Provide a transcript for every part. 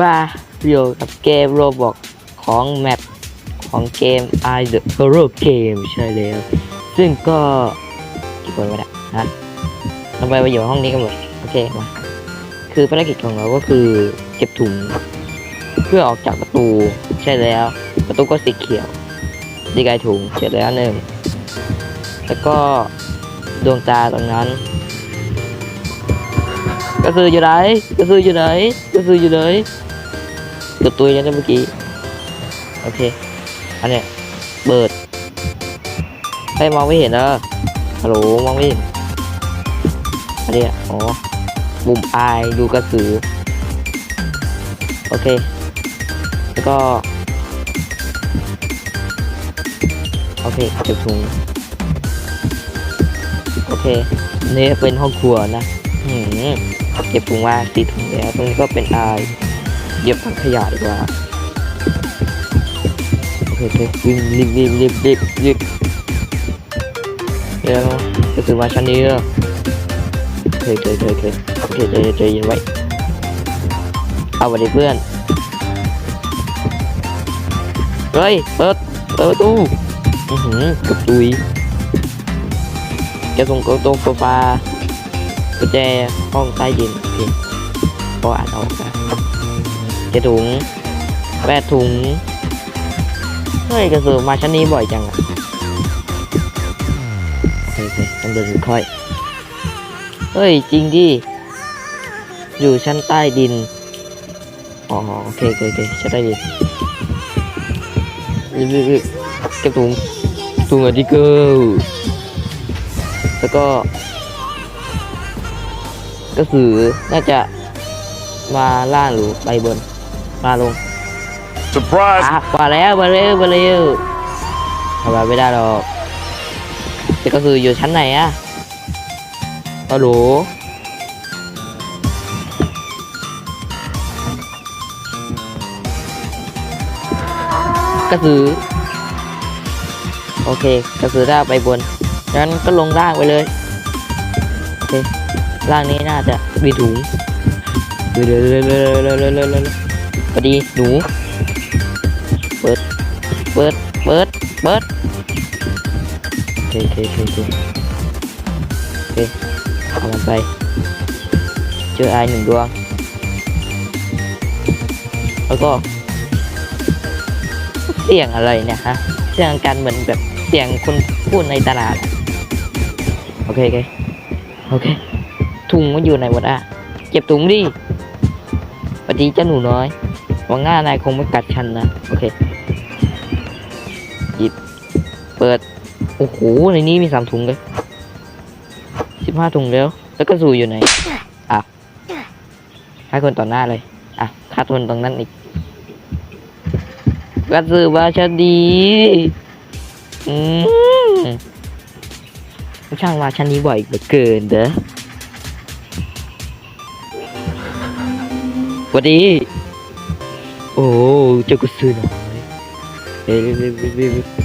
บ้าอยู่กับเกมโรบอกของแมปของเกม I the Hero Game ใช่แล้ว ซึ่งก็กี่คนวะเนี่ยฮะทำไมมาอยู่ห้องนี้กันหมด โอเค มา คือภารกิจของเราก็คือเก็บถุง เพื่อออกจากประตู ใช่แล้ว ประตูก็สีเขียว ดีไกายถุงเสร็จแล้วหนึ่ง แล้วก็ดวงตาตรงนั้นกระสืออยู่ไหนกระสืออยู่ไหนกระสืออยู่ไหน กือบตัวยังเมื่อกี้ โอเค อันเนี้ยเบิดให้มองไม่เห็นเหรอฮัลโหลมองไม่เห็นอันเนี้ยอ๋อมุมอายดูกระสือ โอเค แล้วก็ โอเคเก็บถุง โอเค นี่เป็นห้องครัวนะเก็บถุงมาสีถุงแล้วตรงนี้ก็เป็นอาย เย็บถังขยะดีกว่าโอเคโอเควิ่งรีบรีบรีบรีบรีบเดี๋ยวจะถึงมาชั้นนี้แล้วโอเคโอเคโอเคโอเคโอเคใจใจเย็นไว้เอาไปดิเพื่อน เฮ้ย เปิด เปิดประตูอือหือกับตุยแกส่งกระตรงโซฟากุญแจห้องใต้ดิน จ็ดถุงแปดถุง เฮ้ยกระสือมาชั้นนี้บ่อยจังอะเคโอเคต้องเดินค่อย เฮ้ย จริงดิอยู่ชั้นใต้ดิน อ๋อโอเคโอเคชั้นใต้ดินรีบรีบรีบเก็บถุงถุงอะดิเกิลแล้วก็กระสือน่าจะมาล่าหรือไปบน มาลง Surprise! อะมาแล้วมาเร็วมาเร็วทำอะไรไม่ได้หรอกแต่ก็คืออยู่ชั้นไหนอะฮัลโหลกระสือ โอเคกระสือได้ไปบนงั้นก็ลงล่างไปเลยโอเคล่างนี้น่าจะมีถุงเร็วเร็วเร็ วเร็วเร็วเร็วเร็วเร็วพอดีหนู เปิด เปิด เปิด เปิดโอเคโอเคโอเคโอเคเอามันไป เจอไอหนึ่งดวง แล้วก็เสียงอะไรเนี่ยฮะเสียงการเหมือนแบบเสียงคนพูดในตลาด โอเคโอเคโอเค ถุงมันอยู่ไหนหมดอะ เก็บถุงดิปฏิเจ้าหนูน้อย หวังหน้านายคงไม่กัดฉันนะ โอเคหยิบเปิด โอ้โห ในนี้มีสามถุงเลยสิบห้าถุงแล้ว แล้วก็สูอยู่ไหนอะฆ่าคนต่อหน้าเลย อะฆ่าคนตรงนั้นอีกกระสือมาชดีอืมช่างมาชั้นนี้บ่อยเหลือเกินเด้อสวัสดี โอ้เจ้ากระสือน้อยเอ้ยเร็วๆๆ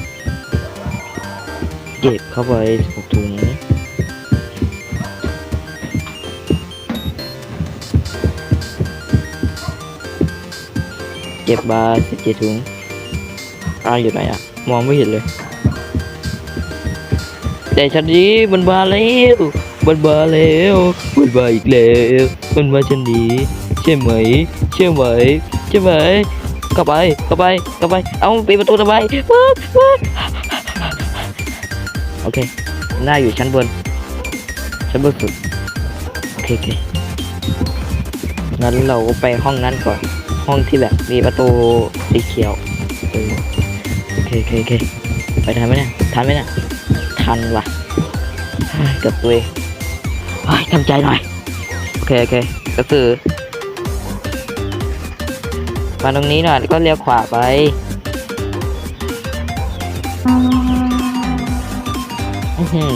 ๆเก็บเข้าไปหกถุงเก็บบาสิบเจ็ดถุงอ้าวอยู่ไหนอะ มองไม่เห็นเลยแต่ชั้นนี้มันมาแล้วมันมาแล้วมันมาอีกแล้วมันมาชั้นนี้ใช่ไหม ใช่ไหม ใช่ไหมเข้าไปเข้าไปเข้าไป เอาปิดประตูทำไมเปิดเปิดโอเคหน้าอยู่ชั้นบน ชั้นบนสุด โอเคโอเคงั้นเราก็ไปห้องนั้นก่อน ห้องที่แบบมีประตูสีเขียวโอเคโอเคโอเคไปทันไหมเนี่ยทันไหมเนี่ยทันว่ะเฮ้กับตัวเองเฮ้ยทำใจหน่อย โอเคโอเคก็คือ มาตรงนี้หน่อยก็เลี้ยวขวาไป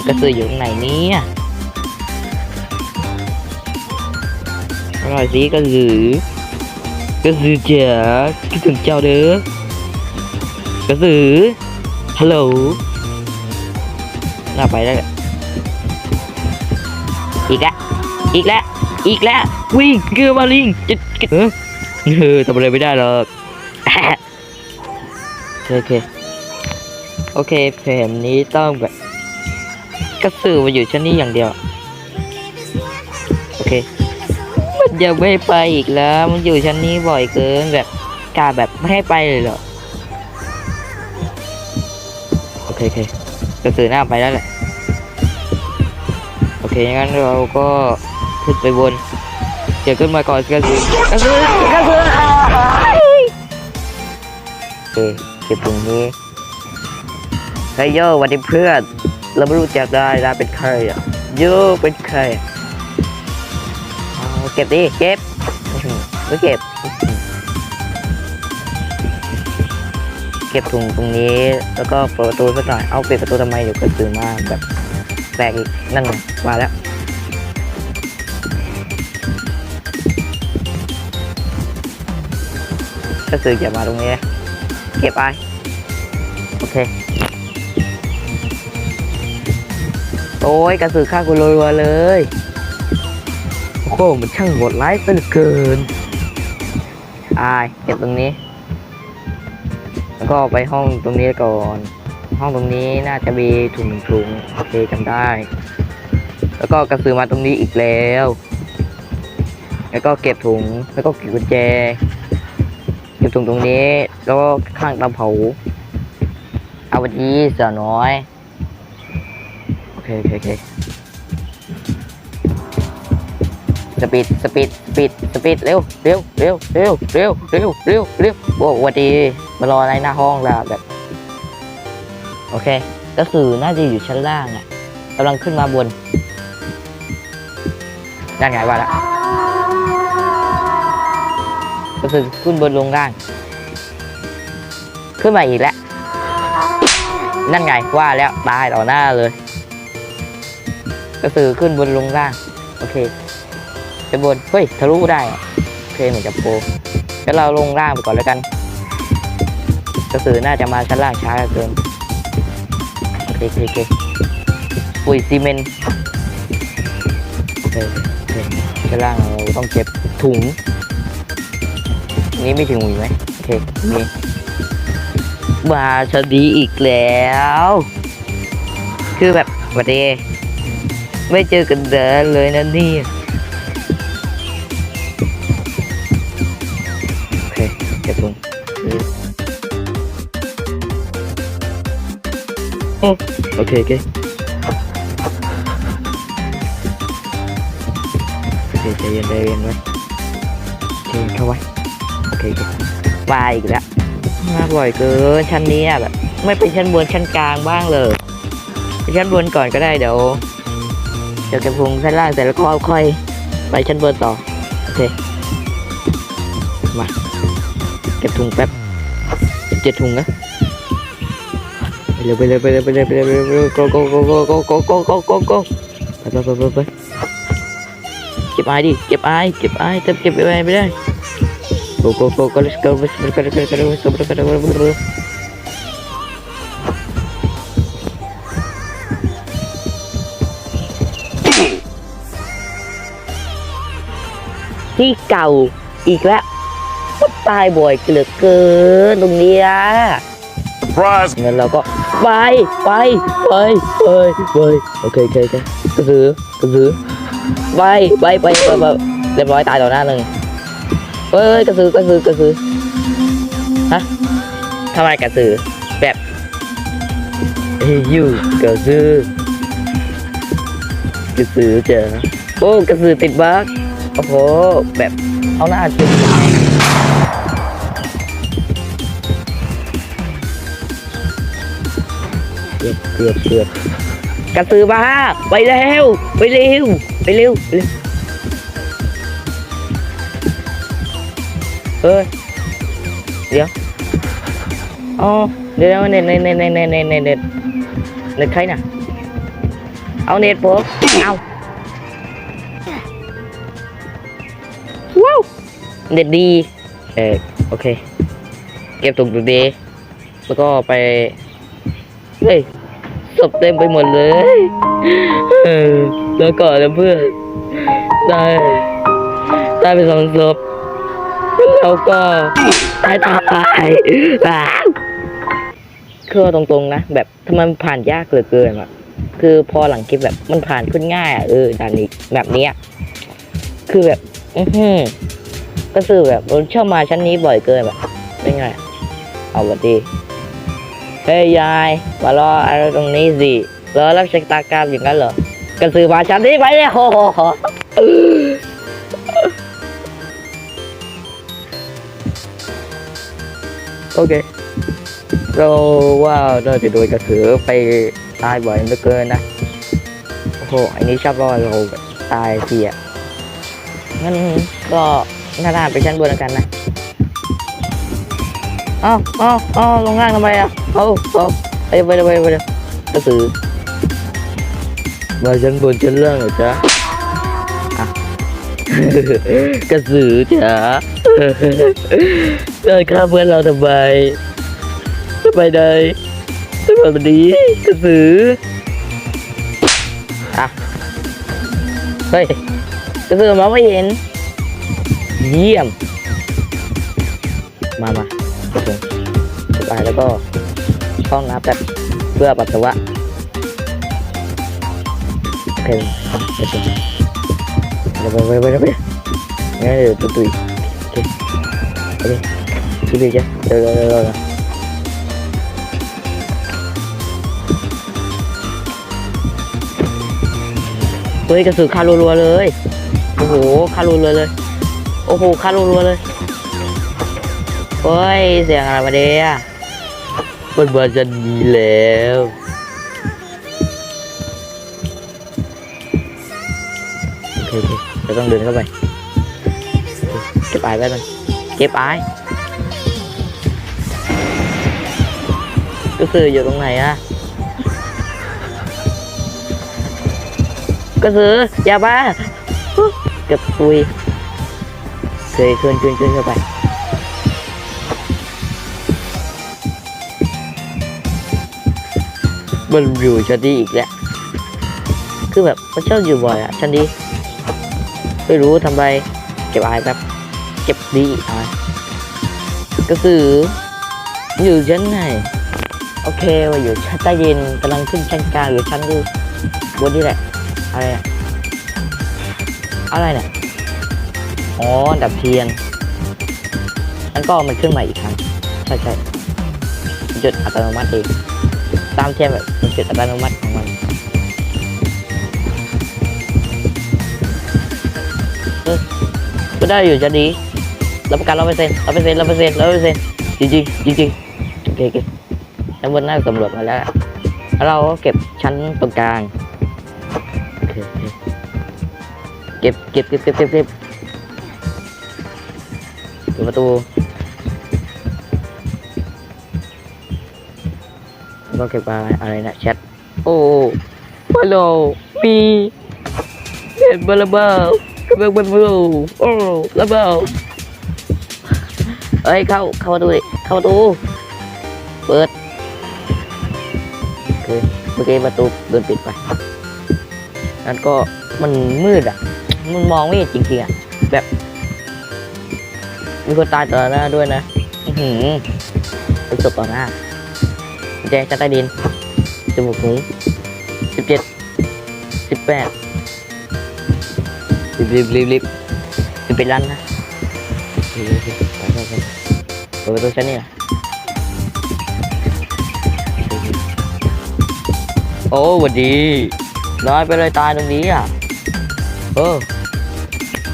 กระสืออยู่ตรงไหนเนี่ยอร่อยสิกระสือกระสือเจ๋าคิดถึงเจ้าเด้อกระสือฮัลโหลน่าไปได้อีกแล้วอีกแล้วอีกแล้ววิ่งเกือมาลิงจะจะเออ เออทำอะไรไม่ได้หรอกโอเค โอเคแผนนี้ต้องแบบกระสือมาอยู่ชั้นนี้อย่างเดียว โอเค มันยังไม่ไปอีกแล้ว มันอยู่ชั้นนี้บ่อยเกินแบบกาแบบไม่ให้ไปเลยเหรอ โอเคโอเคกระสือหน้าไปแล้วแหละ โอเคงั้นเราก็ขึ้นไปบน เดี๋ยวขึ้นมาก่อนกระสือกระสือ เคเก็บตรงนี้เฮ้ยโยวันนี้เพื่อนเราไม่รู้จักได้นะเป็นใครอะโยเป็นใครอะเอาเก็บดิเก็บไม่เก็บ เก็บถุงตรงนี้ แล้วก็เปิดประตูสักหน่อยเอาปิดประตูทำไมเดี๋ยวกระสือมาแบบแตกอีกนั่นมาแล้วก็คืออย่ามาตรงนี้ เก็บไปโอเค โอ้ยกระสือฆ่ากูรัวเลย โอ้โหมันช่างโหดร้ายเหลือเกินอายเก็บตรงนี้ แล้วก็ไปห้องตรงนี้ก่อน ห้องตรงนี้น่าจะมีถุงหนึ่งถุงโอเคจำได้ แล้วก็กระสือมาตรงนี้อีกแล้ว แล้วก็เก็บถุง แล้วก็เก็บกุญแจ เก็บถุงตรงนี้ แล้วก็ข้างเตาเผาเอาวันนี้เสือน้อย โอเคโอเคโอเคสปีดสปีดสปีดสปีดเร็วเร็วเร็วเร็วเร็วเร็วเร็วเร็วโอ้วันดีมารอในหน้าห้องล้วแบบ โอเค ก็คือน่าจะอยู่ชั้นล่างอะกำลังขึ้นมาบนด้านไงว่าละ็คือขึ้นบนลงล่าง ขึ้นมาอีกแล้ว นั่นไงว่าแล้วตายต่อหน้าเลย ก็คือขึ้นบนลงล่าง โอเคจะบน เฮ้ย ทะลุได้อะโอเคเหมือนจะโปรแล้วเราลงล่างไปก่อนแล้วกันก็คือน่าจะมาชั้นล่างช้าเกินโอเคโอเคโอเคปุ๋ยซีเมนต์โอเคโอเคชั้นล่างเราต้องเก็บถุง นี้ไม่ถึงหมีไหมโอเคมีมาชดีอีกแล้ว คือแบบวันเดไม่เจอกันเดินเลยนะนี่โอเคเก็บถุงโอ้โอเคโอเคโอเคใจเย็นใจเย็นไว้ใจเย็นเข้าไว้ โอเคครับมาอีกแล้วมาบ่อยเกินชั้นนี้อะแบบ ไม่เป็นชั้นบนชั้นกลางบ้างเลยไปชั้นบนก่อนก็ได้เดี๋ยวเดี๋ยวเก็บพุงชั้นล่างเสร็จแล้วก็ค่อยไปชั้นบนต่อโอเคมาเก็บถุงแป๊บเจ็ดถุงนะไปเร็วไปเร็วไปเร็วไปเร็วไปเร็วไปเร็วไปเร็ว go go go go go go go go go go ไปไปไปไปเก็บไอ้ดิเก็บไอ้เก็บไอ้เก็บเก็บไอ้ไม่ได้ Go go go go let's go let's go let's go let's go let's go let's go let's go let's go ที่เก่าอีกแล้วก็ตายบ่อยเหลือเกินตรงเนี้ย Surprise! งั้นเราก็ไปไปไปไปไปโอเคโอเคโอเคกระสือกระสือไปไปไปไปไปเรียบร้อยตายต่อหน้าเลย เฮ้ยกระสือกระสือกระสือฮะทำไมกระสือแบบเฮ้ยยูกระสือกระสือเจอโอ้กระสือติดบั๊กโอ้โหแบบเอาหน้าจุ่มเกือบเกือบเกือบกระสือมาไปเร็วไปเร็วไปเร็วไปเร็ว เฮ้ยเดี๋ยวอ๋อเดี๋ยวเน็ตเน็ตเน็ตเน็ตเน็ตเน็ตเน็ตเน็ตเน็ตใครน่ะเอาเน็ตผมเอาว้าวเน็ตดีเออโอเค เก็บตุกตุกดีแล้วก็ไปเฮ้ยศพเต็มไปหมดเลยแล้วก่อนนะเพื่อนตายตายไปสองศพ เราก็ตายตายอ่าคือตรงๆนะแบบทำไมมันผ่านยากเหลือเกินอะคือพอหลังคลิปแบบมันผ่านขึ้นง่ายอะเออด่านนี้แบบเนี้ยคือแบบ อือหือก็คือแบบชอบมาชั้นนี้บ่อยเกินแบบไม่ไง เอาวัดีเฮ้ยยายมารออะไรตรงนี้สิรอรับชะตากรรมอย่างนั้นเหรอกระสือมาชั้นนี้ไปเลยโอ้โห โอเค เราว่าเราจะโดนกระสือไปตายบ่อยเหลือเกินนะ โอ้โห อันนี้ชอบว่าเราตายทีอะงั้นก็น่าๆไปชั้นบนแล้วกันนะอ้าเอ้าเอ้าลงล่างทำไมอะเอาเอ้าไปไปไปไปไปกระสือมาชั้นบนชั้นล่างเหรอจ๊ะอะกระสือจ๋า เดินข้ามเพื่อนเราทำไมทำไมได้ทำไมแบบนี้กระสืออะเฮ้ยกระสือมองไม่เห็น เยี่ยม มามาโอเคไปแล้วก็ห้องน้ำแบบเพื่อปัสสาวะโอเคไปไปไปไปไปไปไปงั้นเดี๋ยวตุยตุย โอเคโอเคตุยตุยจ้ะเดี๋ยวเลยเฮ้ยกระสือคารัวๆเลยโอ้โหคารัวเลยโอ้โหคารัวๆเลยเฮ้ยเสียงอะไรมาเดียมันมาจะดีแล้วโอเคโอเคเราต้องเดินเข้าไป เก็บไอายไว้ก่อนเก็บไอ้ ก็คืออยู่ตรงไหนอะก็คืออย่าบ้าเก็บปุยเคยขึ้นขึ้นขึ้นเข้าไปมันอยู่ชั้นดีอีกแล้วคือแบบมันชอบอยู่บ่อยอะชั้นดีไม่รู้ทำไรเก็บอายแบบเก็บดีอายก็คืออยู่ชั้นไหน โอเคว่าอยู่ชั้นใต้ดินกำลังขึ้นชั้นกลางอยู่ชั้นดูบนนี่แหละ อะไรอะอะไรเนี่ยอ๋อดับเทียนแล้วก็มันขึ้นมาอีกครั้งใช่ใช่จุดอัตโนมัติเองตามเทียมแบบเป็นจุดอัตโนมัติของมันก็ได้อยู่จะดีรับประกันร้อยเปอร์เซ็นต์ร้อยเปอร์เซ็นต์ร้อยเปอร์เซ็นต์ร้อยเปอร์เซ็นต์จริงจริงจริงจริงโอเคโอเค ชั้นบนน่าสำรวจมาแล้ว เราก็เก็บชั้นตรงกลาง เก็บเก็บเก็บเก็บเก็บเก็บเปิดประตูแล้วก็เก็บอะไรอะไรนะแชท โอ้ฮัลโหลมีเห็นบลาบลกำลังบลาบลโอ้ลาบลเอ้ยเข้าเข้าประตูดิเข้าประตู เปิด โอเคเมื่อกี้ประตูโดนปิดไปนั้นก็มันมืดอะ มันมองไม่เห็นจริงๆอะ แบบ มีคนตายต่อหน้าด้วยนะ อือหือเป็นศพต่อหน้าแจชั้นใต้ดินจมูกหูสิบเจ็ดสิบแปดรีบรีบรีบรีบจะเป็นรันนะไปไปไปเปิดประตูชั้นนี่นะ อ้หวัดดีน้อยไปเลยตายตรงนี้อะเออ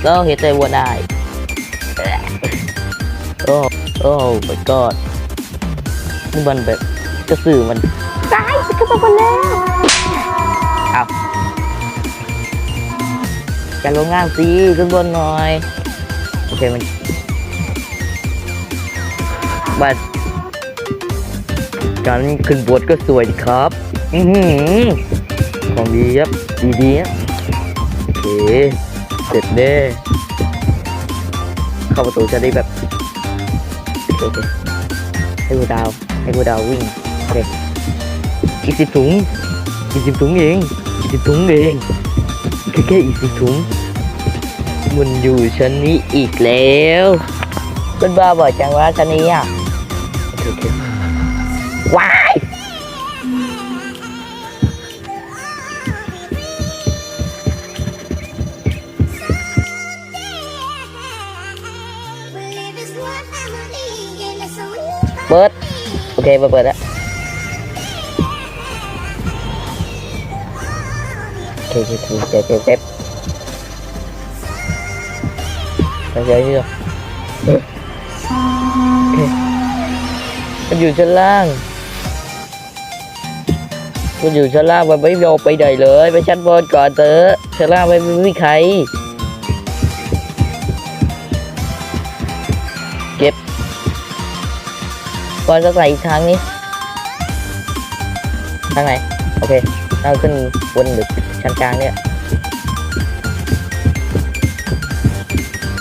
แล้วเห็นใจวัวได้โอ้โอ้ my god นี่มันแบบกระสือมันตายไปกระบอกแล้วอ้าวจะลงง่างสิขึ้นบนหน่อย โอเคมันบัด การขึ้นบนก็สวยดีครับอือหือของดีครับ ดีดีโอเค เสร็จเด้เข้าประตูจะได้แบบโอเคให้กูดาว ให้กูดาววิ่ง โอเค อีกสิบถุง อีกสิบถุงเอง อีกสิบถุงเองแค่แค่อีกสิบถุง มันอยู่ชั้นนี้อีกแล้วเป็นบ้าบ่อยจังวะชั้นนี้อะโอเค โอเคว้ายเปิดโอเคเปิด คโอเคโอเคโอเคเซฟไปเจอที่ตัวโอเคมันอยู่ชั้นล่างมันไม่ยอมไปไหนเลยไปชั้นบนก่อนเถอะชั้นล่างไม่ไม่มีใคร เก็บก่อนจะใส่อีกทางนี้ทางไหน โอเคเอาขึ้นบนหรือชั้นกลางเนี่ย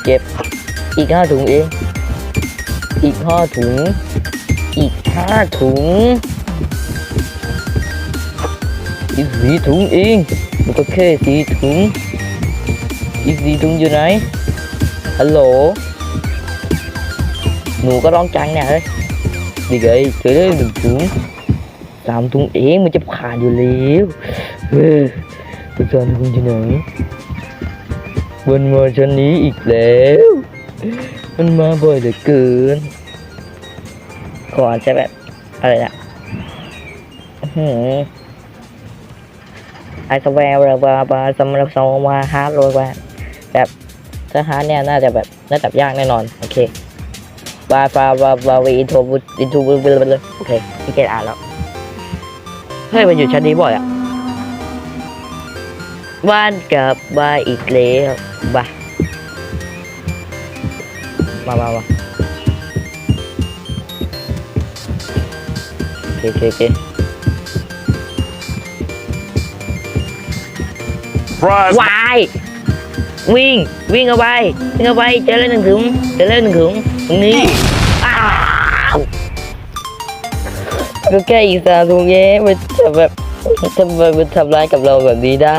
เก็บอีกห้าถุงเอง อีกห้าถุง อีกห้าถุง อีกสีถุงเองมันก็แค่สีถุง อีกสีถุงอยู่ไหนฮัลโหลหนูก็ร้องจังเนี่ยเฮ้ยดีไงเจอได้หนึ่งถุงสามถุงเองมันจะผ่านอยู่แล้วเฮ้ยตัวสามถุงอยู่ไหนมันมาชั้นนี้อีกแล้ว มันมาบ่อยเหลือเกินขออาจะแบบอะไรนะอื้อ ไอสแวร์บาบาสำหรับโซมาฮาร์ดโรยว่าแบบถ้าฮาร์ดเนี่ยน่าจะแบบน่าจับยากแน่นอน โอเคบาบาบาบาวีอินโทรอินโทรเลยโอเคพี่เกดอ่านแล้วเฮ้ยมันอยู่ชั้นนี้บ่อยอะบ้านกับมาอีกแล้วบ้ามามามาโอเคโอเค Surprise! วายวิ่งวิ่งเอาไปวิ่งเอาไปเจอแล้วหนึ่งถุงเจอแล้วหนึ่งถุงตรงนี้อ้าวก็แค่อีกสามถุงเย้มันจะแบบทำไมมันทำร้ายกับเราแบบนี้ได้